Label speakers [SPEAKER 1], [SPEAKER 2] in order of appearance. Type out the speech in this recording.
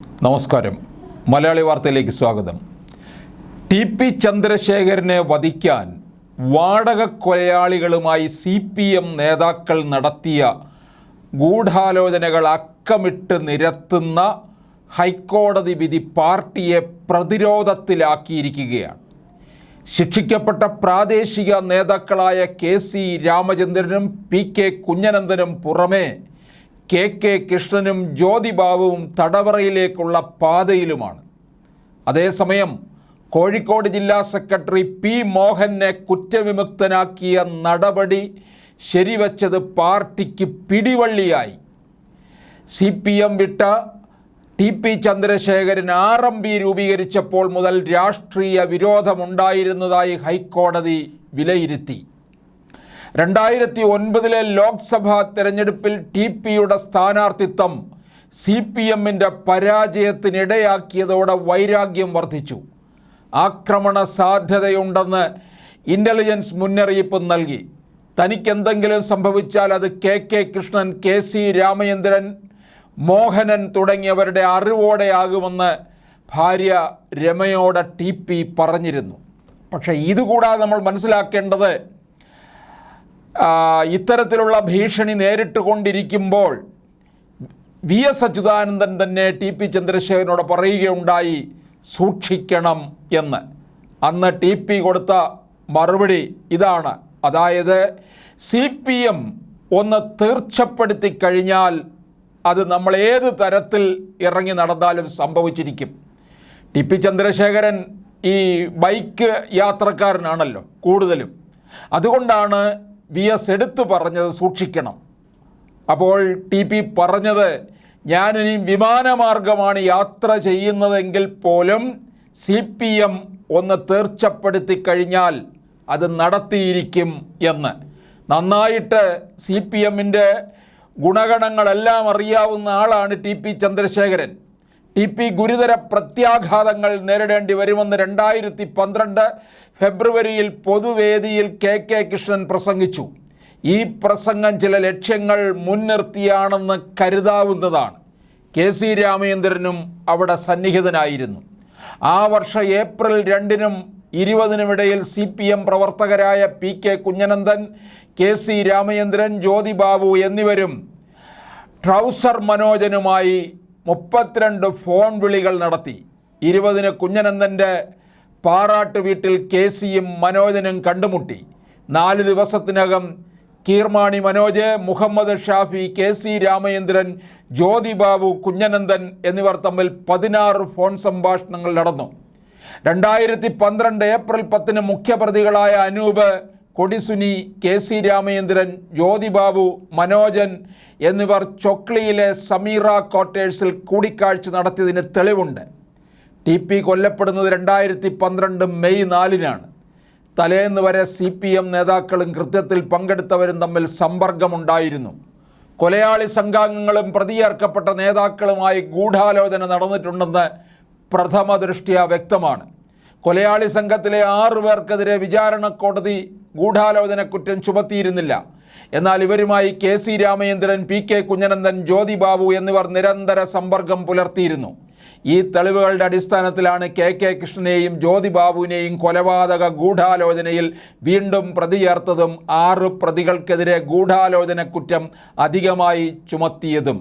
[SPEAKER 1] നമസ്കാരം. മലയാളി വാർത്തയിലേക്ക് സ്വാഗതം. ടി പി ചന്ദ്രശേഖരനെ വധിക്കാൻ വാടക കൊലയാളികളുമായി സി പി എം നേതാക്കൾ നടത്തിയ ഗൂഢാലോചനകൾ അക്കമിട്ട് നിരത്തുന്ന ഹൈക്കോടതി വിധി പാർട്ടിയെ പ്രതിരോധത്തിലാക്കിയിരിക്കുകയാണ്. ശിക്ഷിക്കപ്പെട്ട പ്രാദേശിക നേതാക്കളായ കെ സി രാമചന്ദ്രനും പി കെ കുഞ്ഞനന്ദനും പുറമെ കെ കെ കൃഷ്ണനും ജ്യോതിബാബുവും തടവറയിലേക്കുള്ള പാതയിലുമാണ്. അതേസമയം കോഴിക്കോട് ജില്ലാ സെക്രട്ടറി പി മോഹനെ കുറ്റവിമുക്തനാക്കിയ നടപടി ശരിവച്ചത് പാർട്ടിക്ക് പിടിവള്ളിയായി. സി പി എം വിട്ട T P Chandrasekharan R M P രൂപീകരിച്ചപ്പോൾ മുതൽ രാഷ്ട്രീയ വിരോധമുണ്ടായിരുന്നതായി ഹൈക്കോടതി വിലയിരുത്തി. രണ്ടായിരത്തി ഒൻപതിലെ ലോക്സഭാ തെരഞ്ഞെടുപ്പിൽ ടി പിയുടെ സ്ഥാനാർത്ഥിത്വം സി പി എമ്മിന്റെ പരാജയത്തിനിടയാക്കിയതോടെ വൈരാഗ്യം വർദ്ധിച്ചു. ആക്രമണ സാധ്യതയുണ്ടെന്ന് ഇന്റലിജൻസ് മുന്നറിയിപ്പ് നൽകി. തനിക്കെന്തെങ്കിലും സംഭവിച്ചാൽ അത് K K Krishnan K C Ramachandran Mohanan തുടങ്ങിയവരുടെ അറിവോടെയാകുമെന്ന് ഭാര്യ രമയോടെ ടി പി പറഞ്ഞിരുന്നു. പക്ഷേ ഇതുകൂടാതെ നമ്മൾ മനസ്സിലാക്കേണ്ടത് ഇത്തരത്തിലുള്ള ഭീഷണി നേരിട്ട് കൊണ്ടിരിക്കുമ്പോൾ വി എസ് അച്യുതാനന്ദൻ തന്നെ ടി പി ചന്ദ്രശേഖരനോട് പറയുകയുണ്ടായി സൂക്ഷിക്കണം എന്ന്. അന്ന് ടി പി കൊടുത്ത മറുപടി ഇതാണ്. അതായത് സി പി എം ഒന്ന് തീർച്ചപ്പെടുത്തി കഴിഞ്ഞാൽ അത് നമ്മൾ ഏത് തരത്തിൽ ഇറങ്ങി നടന്നാലും സംഭവിച്ചിരിക്കും. ടി പി ചന്ദ്രശേഖരൻ ഈ ബൈക്ക് യാത്രക്കാരനാണല്ലോ കൂടുതലും. അതുകൊണ്ടാണ് വി എസ് എടുത്തു പറഞ്ഞത് സൂക്ഷിക്കണം. അപ്പോൾ ടി പി പറഞ്ഞത് ഞാനിനി വിമാനമാർഗമാണ് യാത്ര ചെയ്യുന്നതെങ്കിൽ പോലും സി പി എം ഒന്ന് തീർച്ചപ്പെടുത്തി കഴിഞ്ഞാൽ അത് നടത്തിയിരിക്കും എന്ന്. നന്നായിട്ട് സി പി എമ്മിന്റെ ഗുണഗണങ്ങളെല്ലാം അറിയാവുന്ന ആളാണ് T P Chandrasekharan. T P ഗുരുതര പ്രത്യാഘാതങ്ങൾ നേരിടേണ്ടി വരുമെന്ന് രണ്ടായിരത്തി പന്ത്രണ്ട് ഫെബ്രുവരിയിൽ പൊതുവേദിയിൽ കെ കെ കൃഷ്ണൻ പ്രസംഗിച്ചു. ഈ പ്രസംഗം ചില ലക്ഷ്യങ്ങൾ മുൻനിർത്തിയാണെന്ന് കരുതാവുന്നതാണ്. കെ സി രാമചന്ദ്രനും അവിടെ സന്നിഹിതനായിരുന്നു. ആ വർഷം ഏപ്രിൽ രണ്ടിനും ഇരുപതിനുമിടയിൽ സി പി എം പ്രവർത്തകരായ P K Kunhanandan K C Ramachandran Jyothibabu എന്നിവരും ട്രൗസർ മനോജനുമായി മുപ്പത്തിരണ്ട് ഫോൺ വിളികൾ നടത്തി. ഇരുപതിന് കുഞ്ഞനന്ദന്റെ പാറാട്ട് വീട്ടിൽ കെ സിയും മനോജനും കണ്ടുമുട്ടി. നാല് ദിവസത്തിനകം കീർമാണി മനോജ് മുഹമ്മദ് ഷാഫി കെ സി രാമചന്ദ്രൻ ജ്യോതിബാബു കുഞ്ഞനന്ദൻ എന്നിവർ തമ്മിൽ പതിനാറ് ഫോൺ സംഭാഷണങ്ങൾ നടന്നു. രണ്ടായിരത്തി പന്ത്രണ്ട് ഏപ്രിൽ പത്തിന് മുഖ്യപ്രതികളായ അനൂപ് കൊടിസുനി കെ സി രാമചന്ദ്രൻ ജ്യോതിബാബു മനോജൻ എന്നിവർ ചൊക്ലിയിലെ സമീറ ക്വാർട്ടേഴ്സിൽ കൂടിക്കാഴ്ച നടത്തിയതിന് തെളിവുണ്ട്. ടി പി കൊല്ലപ്പെടുന്നത് രണ്ടായിരത്തി പന്ത്രണ്ട് മെയ് നാലിനാണ്. തലേന്ന് വരെ സി പി എം നേതാക്കളും കൃത്യത്തിൽ പങ്കെടുത്തവരും തമ്മിൽ സമ്പർക്കമുണ്ടായിരുന്നു. കൊലയാളി സംഘാംഗങ്ങളും പ്രതിയേർക്കപ്പെട്ട നേതാക്കളുമായി ഗൂഢാലോചന നടന്നിട്ടുണ്ടെന്ന് പ്രഥമ ദൃഷ്ട്യാ വ്യക്തമാണ്. കൊലയാളി സംഘത്തിലെ ആറു പേർക്കെതിരെ വിചാരണ കോടതി ഗൂഢാലോചന കുറ്റം ചുമത്തിയിരുന്നില്ല. എന്നാൽ ഇവരുമായി K C Ramachandran P K Kunhanandan Jyothibabu എന്നിവർ നിരന്തര സമ്പർക്കം പുലർത്തിയിരുന്നു. ഈ തെളിവുകളുടെ അടിസ്ഥാനത്തിലാണ് കെ കെ കൃഷ്ണനെയും ജ്യോതിബാബുവിനെയും കൊലപാതക ഗൂഢാലോചനയിൽ വീണ്ടും പ്രതി ചേർത്തതും ആറ് പ്രതികൾക്കെതിരെ ഗൂഢാലോചന കുറ്റം അധികമായി ചുമത്തിയതും.